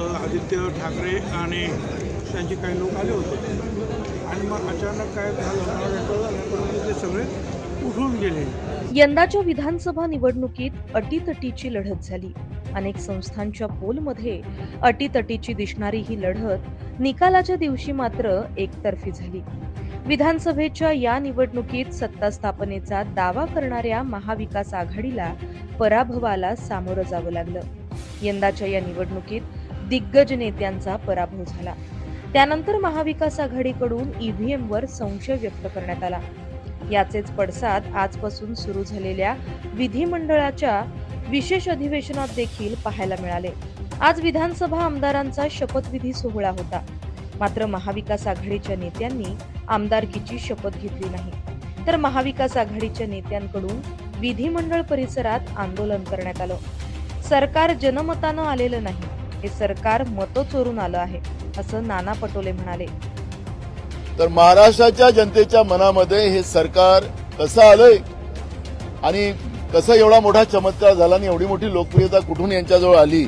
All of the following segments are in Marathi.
आदित्य ठाकरे आणि त्यांचे काही लोक आले होते. आणि मग अचानक काय झालं ते सगळे उठून गेले. यंदाच्या विधानसभा निवडणुकीत अटीतटीची लढत झाली. अनेक संस्थांच्या पोलमध्ये अटीतटीची दिसणारी ही लढत निकालाच्या दिवशी मात्र एकतर्फी झाली. विधानसभेच्या या निवडणुकीत सत्ता स्थापनेचा दावा करणाऱ्या महाविकास आघाडीला पराभवाला सामोरं जावं लागलं. यंदाच्या या निवडणुकीत दिग्गज नेत्यांचा पराभव झाला. त्यानंतर महाविकास आघाडीकडून ईव्हीएम वर संशय व्यक्त करण्यात आला. याचेच पडसाद आजपासून सुरू झालेल्या विधिमंडळाच्या विशेष अधिवेशनात देखील पाहायला मिळाले. आज विधानसभा आमदारांचा शपथविधी सोहळा होता. मात्र महाविकास आघाडीच्या नेत्यांनी आमदारकीची शपथ घेतली नाही. तर महाविकास आघाडीच्या नेत्यांकडून विधिमंडळ परिसरात आंदोलन करण्यात आलं. सरकार जनमतानं आलेलं नाही. हे सरकार मतं चोरून आलं आहे असं नाना पटोले म्हणाले. तर महाराष्ट्राच्या जनतेच्या मनामध्ये हे सरकार कसं आलंय आणि कसं एवढा मोठा चमत्कार झाला आणि एवढी मोठी लोकप्रियता कुठून यांच्याजवळ आली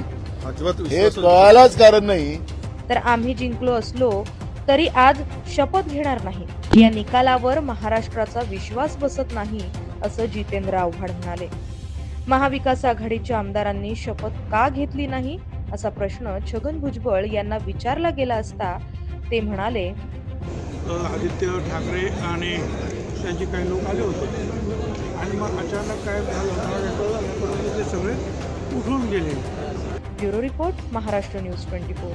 हे कळायलाच कारण नाही. तर आम्ही जिंकलो असलो तरी आज शपथ घेणार नाही. या निकालावर महाराष्ट्राचा विश्वास बसत नाही असं जितेंद्र आव्हाड म्हणाले. महाविकास आघाडीच्या आमदारांनी शपथ का घेतली नाही? असा प्रश्न छगन भुजबळ यांना विचारला गेला असता ते म्हणाले आदित्य ठाकरे आणि त्यांचे काही लोक आले होते. आणि मग अचानक काय झालं ते सगळे उठून गेले. Bureau report Maharashtra news twenty four.